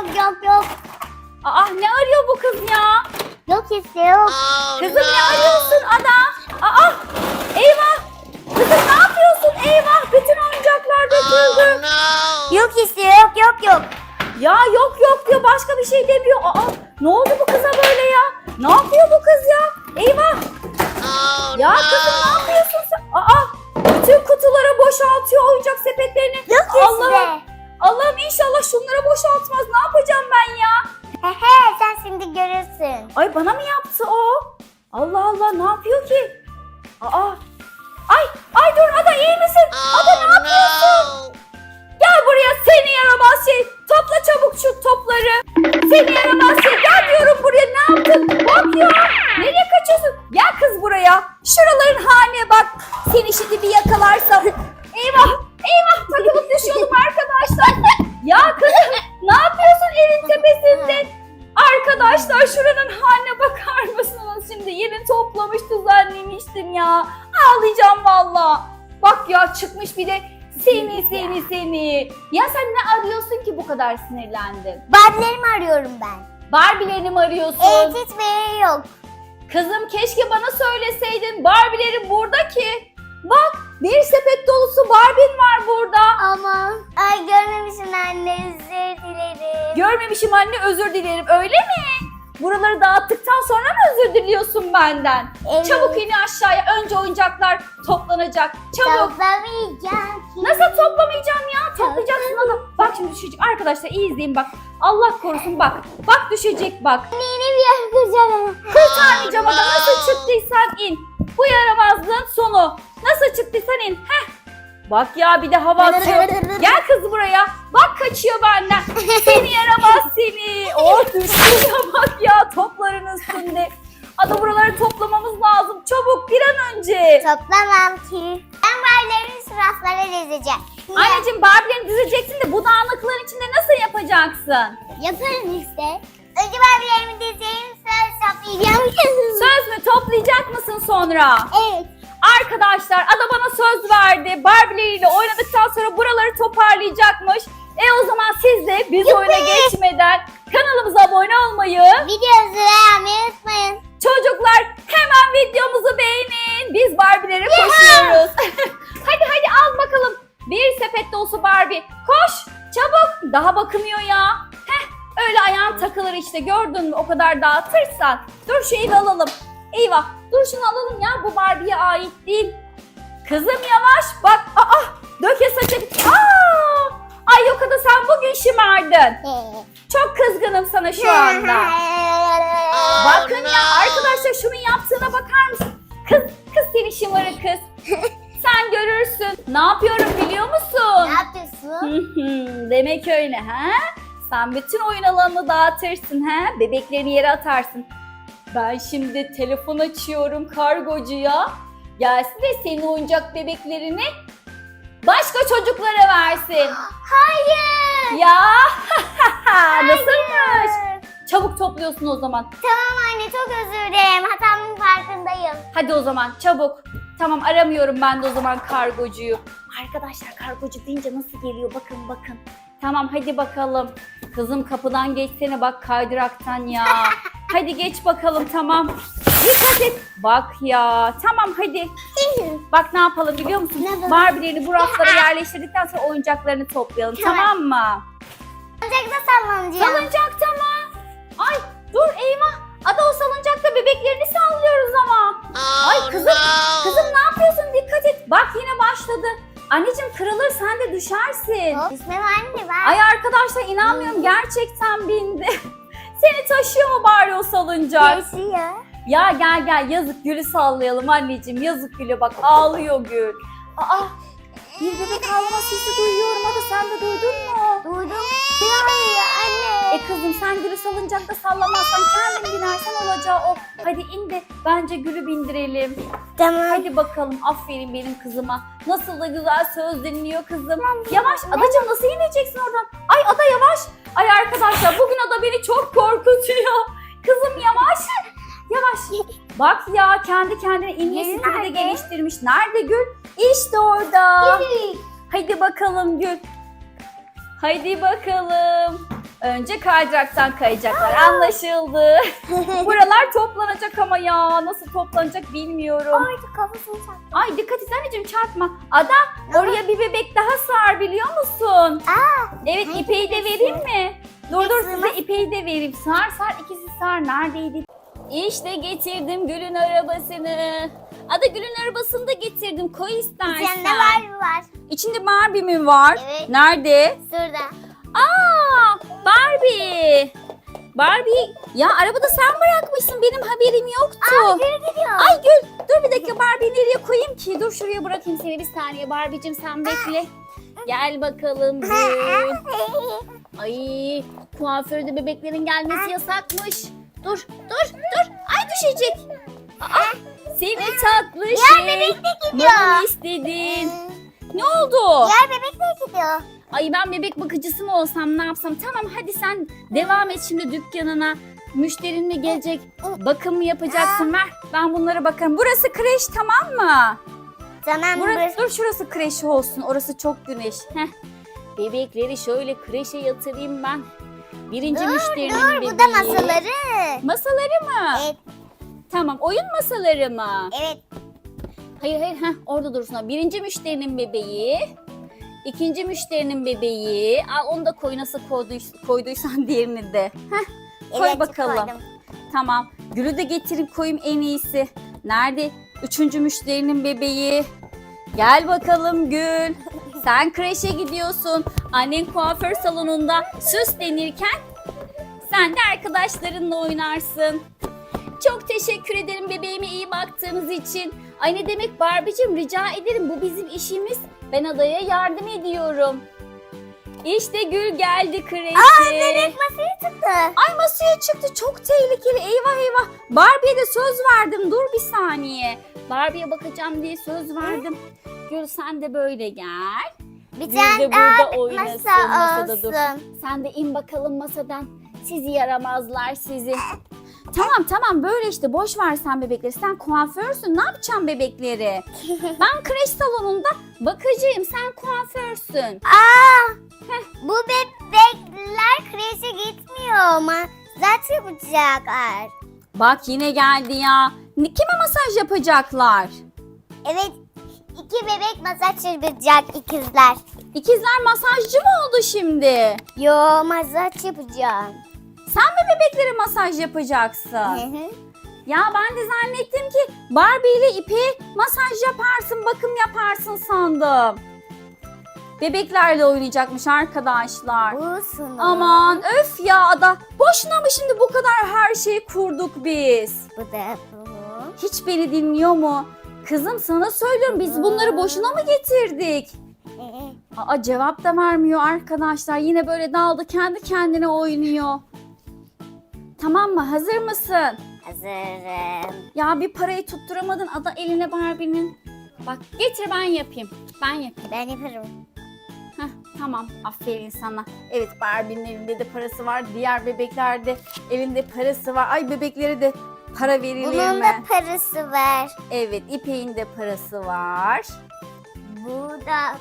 yok yok yok. Aa ne arıyor bu kız ya? Yok işte yok. Kızım ne arıyorsun Ada? Aa eyvah. Kızım ne yapıyorsun? Eyvah bütün oyuncaklar döküldü. Yok işte yok yok yok. Ya yok yok diyor başka bir şey demiyor. Aa ne oldu bu kıza böyle ya? Ne yapıyor bu kız ya? Eyvah. Ya kızım ne yapıyorsun sen? Aa bütün kutuları boşaltıyor oyuncak sepetlerini. Yok Allah'ım, işte. Allah'ım inşallah şunları boşaltmaz. Ay bana mı yaptı o? Allah Allah ne yapıyor ki? Aa. Ay ay dur Ada iyi misin? Ada ne yapıyorsun? Gel buraya seni yaramaz şey. Topla çabuk şu topları. Seni yaramaz şey. Gel diyorum buraya ne yaptın? Bak ya. Nereye kaçıyorsun? Gel kız buraya. Şuraların haline bak. Seni şimdi bir yakalarsam. Eyvah. Eyvah takılıp düşüyordum arkadaşlar. Ya kızım ne yapıyorsun evin tepesinde? Arkadaşlar şuranın haline bakar mısınız? Şimdi yeni toplamış düzenlemiştim ya. Ağlayacağım valla. Bak ya çıkmış bir de seni seni seni. Ya sen ne arıyorsun ki bu kadar sinirlendin? Barbilerimi arıyorum ben. Barbie'lerini mi arıyorsun? Evet yeri yok. Kızım keşke bana söyleseydin. Barbie'lerin burada ki. Bak bir sepet dolusu Barbie'n var burada. Ama ay görmemişim anne özür dilerim. Görmemişim anne özür dilerim öyle mi? Buraları dağıttıktan sonra mı özür diliyorsun benden? Evet. Çabuk in aşağıya. Önce oyuncaklar toplanacak. Çabuk. Toplamayacağım ki. Nasıl toplamayacağım ya? Toplayacaksın adam. Bak şimdi düşecek. Arkadaşlar iyi izleyin bak. Allah korusun bak. Bak düşecek bak. Yeni bir yer kuracağım. Kurtarmayacağım adam. Nasıl çıktıysan in. Bu yaramazlığın sonu. Nasıl çıktıysan in. Heh. Bak ya bir de hava atıyor. Gel kız buraya. Bak kaçıyor benden. Seni yaramaz seni. Oh düştü bak ya topların üstünde. Ada buraları toplamamız lazım. Çabuk bir an önce. Toplamam ki. Ben barbilerimi sıraslara dizeceğim. Anneciğim Barbie'lerini dizeceksin de bu dağınıklığın içinde nasıl yapacaksın? Yaparım işte. Önce barbilerimi dizeyim sonra toplayacağım. Söz mü toplayacak mısın sonra? evet. Arkadaşlar Ada bana söz verdi. Barbieleriyle oynadıktan sonra buraları toparlayacakmış. E o zaman siz de biz Yuppie! oyuna geçmeden kanalımıza abone olmayı, Videomuzu işte gördün mü o kadar dağıtırsan. Dur şu evi alalım. Eyvah dur şunu alalım ya bu Barbie'ye ait değil. Kızım yavaş bak. Aa döke saçı. Aa! Ay yok ada sen bugün şımardın. Çok kızgınım sana şu anda. Bakın ya arkadaşlar şunun yaptığına bakar mısın? Kız, kız seni şımarık kız. Sen görürsün. Ne yapıyorum biliyor ne musun? yapıyorsun? Hı hı, Demek öyle ha? Sen bütün oyun alanını dağıtırsın ha? Bebeklerini yere atarsın. Ben şimdi telefon açıyorum kargocuya. Gelsin de senin oyuncak bebeklerini başka çocuklara versin. Hayır. Ya nasılmış? Çabuk topluyorsun o zaman. Tamam anne çok özür dilerim. Hatamın farkındayım. Hadi o zaman çabuk. Tamam aramıyorum ben de o zaman kargocuyu. Arkadaşlar kargocu deyince nasıl geliyor bakın bakın. Tamam hadi bakalım. Kızım kapıdan geçsene bak kaydıraktan ya. hadi geç bakalım tamam. Dikkat et. Bak ya tamam hadi. Bak ne yapalım biliyor musun? Ne? Barbie'lerini bu raflara yerleştirdikten sonra oyuncaklarını toplayalım Tamam. tamam mı? Salıncakta sallanacağım. Salıncakta mı? Ay dur eyvah. Ada o salıncakta bebeklerini sallıyoruz ama. Ay kızım, kızım ne yapıyorsun? Dikkat et. Bak yine başladı. Anneciğim kırılır sen de düşersin. Hop. İsmim anne ben. Ay arkadaşlar inanmıyorum gerçekten bindi. Seni taşıyor mu bari o salıncak? Yaşıyor. Ya gel gel yazık Gül'ü sallayalım anneciğim. Yazık Gül'e bak ağlıyor Gül. Aa bir bebek ağlama sesi duyuyorum. Hadi sen de duydun mu? Duydum. Duyamıyor anne. E kızım sen Gül'ü salıncakta sallamazsan kendin binersen olacağı o. Hadi in de bence Gül'ü bindirelim. Tamam. Hadi bakalım aferin benim kızıma. Nasıl da güzel söz dinliyor kızım. Yavaş adacığım nasıl ineceksin oradan? Ay ada yavaş. Ay arkadaşlar bugün ada beni çok korkutuyor. Kızım yavaş. Yavaş. Bak ya kendi kendine inme stili de geliştirmiş. Nerede Gül? İşte orada. Haydi bakalım Gül. Haydi bakalım. Önce kaydıraktan kayacaklar. Anlaşıldı. Buralar toplanacak ama ya nasıl toplanacak bilmiyorum. Orada kafasını çarptı. Ay dikkat et anneciğim çarpma. Ada oraya bir bebek daha sar biliyor musun? Aa, Evet Hangi ipeyi de vereyim mi? Dur dur size ipeyi de vereyim. Sar sar ikisi sar. Neredeydi? İşte getirdim Gül'ün arabasını. Ada Gül'ün arabasını da getirdim. Koy istersen. içinde var mı var? İçinde Barbie mi var? Evet. Nerede? Şurada. Aa Barbie. Barbie ya arabada sen bırakmışsın benim haberim yoktu. Aa, gidiyor. Ay Gül dur bir dakika Barbie'yi nereye koyayım ki? Dur şuraya bırakayım seni bir saniye Barbie'cim sen bekle. Gel bakalım Gül. Ay kuaförde bebeklerin gelmesi yasakmış. Dur dur dur. Ay düşecek. Aa, seni tatlı şey. bebek de gidiyor. istedin? Ne oldu? Diğer bebek de gidiyor. Ay ben bebek bakıcısı mı olsam ne yapsam? Tamam hadi sen devam et şimdi dükkanına. Müşterin mi gelecek? Bakım mı yapacaksın? Ver ben bunlara bakarım. Burası kreş tamam mı? Tamam Burası, dur şurası kreş olsun. Orası çok güneş. Heh. Bebekleri şöyle kreşe yatırayım ben. Birinci Dur müşterinin dur bebeği. bu da masaları. Masaları mı? Evet Tamam oyun masaları mı? evet. Hayır hayır heh, orada dursun. Birinci müşterinin bebeği. İkinci müşterinin bebeği. Aa, onu da koy nasıl koyduys- koyduysan diğerini de. Heh, koy evet, bakalım. koydum. Tamam. Gül'ü de getirip koyayım en iyisi. Nerede? Üçüncü müşterinin bebeği. Gel bakalım Gül. Sen kreşe gidiyorsun. Annen kuaför salonunda süslenirken sen de arkadaşlarınla oynarsın. Çok teşekkür ederim bebeğime iyi baktığınız için. Ay ne demek Barbie'cim rica ederim bu bizim işimiz. Ben adaya yardım ediyorum. İşte Gül geldi kreşe. Aa bebek masaya çıktı. Ay masaya çıktı çok tehlikeli eyvah eyvah. Barbie'ye de söz verdim dur bir saniye. Barbie'ye bakacağım diye söz verdim. Gül sen de böyle gel. Bir Gül tane de daha burada oynasın masa masada dur. olsun. Sen de in bakalım masadan. Sizi yaramazlar sizi. Tamam tamam böyle işte boş ver sen bebekleri. Sen kuaförsün ne yapacaksın bebekleri? Ben kreş salonunda bakıcıyım sen kuaförsün. Aa bu bebekler kreşe gitmiyor ama zaten yapacaklar. Bak yine geldi ya. Kime masaj yapacaklar? Evet iki bebek masaj yapacak ikizler. İkizler masajcı mı oldu şimdi? Yo masaj yapacağım. Sen mi bebeklere masaj yapacaksın? Hı hı. ya ben de zannettim ki Barbie ile İpek'e masaj yaparsın, bakım yaparsın sandım. Bebeklerle oynayacakmış arkadaşlar. Bu sunu. Aman öf ya ada. Boşuna mı şimdi bu kadar her şeyi kurduk biz? Bu da bu. Hiç beni dinliyor mu? Kızım sana söylüyorum biz bunları boşuna mı getirdik? Aa cevap da vermiyor arkadaşlar. Yine böyle daldı kendi kendine oynuyor. Tamam mı? Hazır mısın? Hazırım. Ya bir parayı tutturamadın ada eline Barbie'nin. Bak getir ben yapayım. Ben yapayım. Ben yaparım. Heh, tamam aferin sana. Evet Barbie'nin elinde de parası var. Diğer bebeklerde elinde parası var. Ay bebeklere de para verilir Bunun mi? da parası var. Evet İpek'in de parası var. Bu da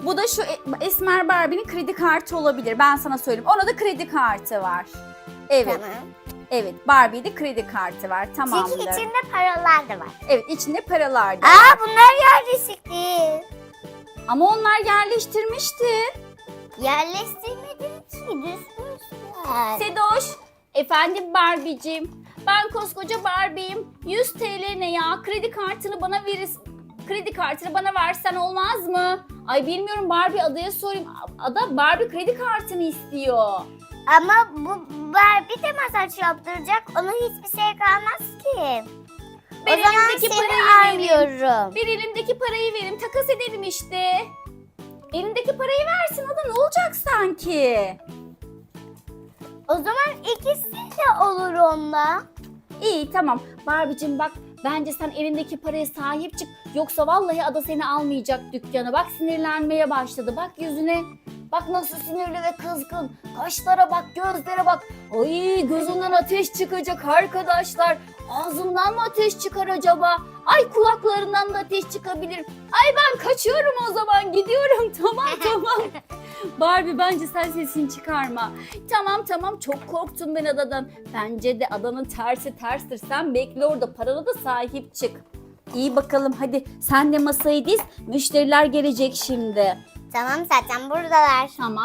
Bu da şu e- Esmer Barbie'nin kredi kartı olabilir. Ben sana söyleyeyim. Ona da kredi kartı var. Evet. tamam. Evet Barbie'de kredi kartı var. Tamamdır. Çünkü içinde paralar da var. Evet içinde paralar da var. Aa bunlar yerleşik değil. Ama onlar yerleştirmişti. Yerleştirmedim ki düzmüşler. Sedoş. Efendim Barbie'cim. Ben koskoca Barbie'yim. 100 TL ne ya? Kredi kartını bana verir. Kredi kartını bana versen olmaz mı? Ay bilmiyorum Barbie adaya sorayım. Ada Barbie kredi kartını istiyor. Ama bu Barbie de masaj yaptıracak. Ona hiçbir şey kalmaz ki. Ben o zaman elimdeki parayı arıyorum. Bir elimdeki parayı verim. Takas edelim işte. Elindeki parayı versin. Ada ne olacak sanki? O zaman ikisi de olur onda. İyi tamam. Barbie'cim bak bence sen elindeki paraya sahip çık. Yoksa vallahi ada seni almayacak dükkana. Bak sinirlenmeye başladı. Bak yüzüne. Bak nasıl sinirli ve kızgın. Kaşlara bak, gözlere bak. Ay gözünden ateş çıkacak arkadaşlar. Ağzından mı ateş çıkar acaba? Ay kulaklarından da ateş çıkabilir. Ay ben kaçıyorum o zaman gidiyorum tamam tamam. Barbie bence sen sesini çıkarma. Tamam tamam çok korktum ben adadan. Bence de adanın tersi terstir. Sen bekle orada parana da sahip çık. İyi bakalım hadi sen de masayı diz. Müşteriler gelecek şimdi. Tamam zaten buradalar. Tamam.